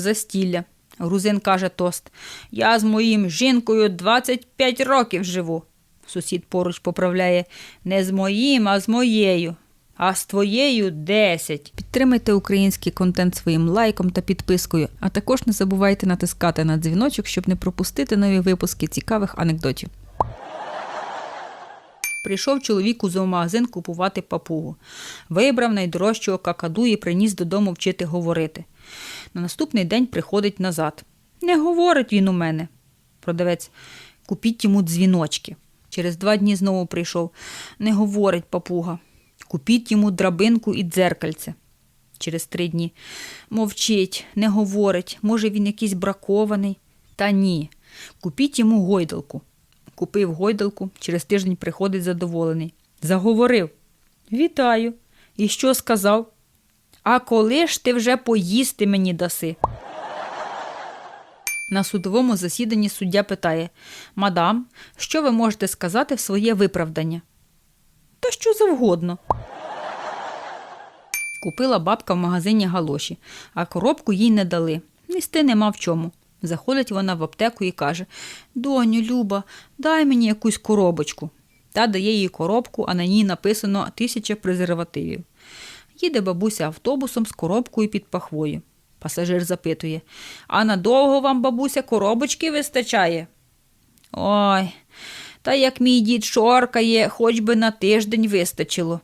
Застілля. Грузин каже тост. Я з моїм жінкою 25 років живу. Сусід поруч поправляє не з моїм, а з моєю. А з твоєю 10. Підтримайте український контент своїм лайком та підпискою, а також не забувайте натискати на дзвіночок, щоб не пропустити нові випуски цікавих анекдотів. Прийшов чоловік у зоомагазин купувати папугу. Вибрав найдорожчого какаду і приніс додому вчити говорити. На наступний день приходить назад. Не говорить він у мене. Продавець, купіть йому дзвіночки. Через два дні знову прийшов. Не говорить папуга. Купіть йому драбинку і дзеркальце. Через три дні. Мовчить, не говорить. Може, він якийсь бракований. Та ні. Купіть йому гойдалку. Купив гойдалку, через тиждень приходить задоволений. Заговорив. Вітаю. І що сказав? А коли ж ти вже поїсти мені даси? На судовому засіданні суддя питає Мадам, що ви можете сказати в своє виправдання? Та що завгодно. Купила бабка в магазині галоші, а коробку їй не дали. Нести нема в чому. Заходить вона в аптеку і каже Доню, Люба, дай мені якусь коробочку. Та дає їй коробку, а на ній написано тисяча презервативів. Їде бабуся автобусом з коробкою під пахвою. Пасажир запитує А надовго вам, бабуся, коробочки вистачає? Ой, та як мій дід шоркає, хоч би на тиждень вистачило.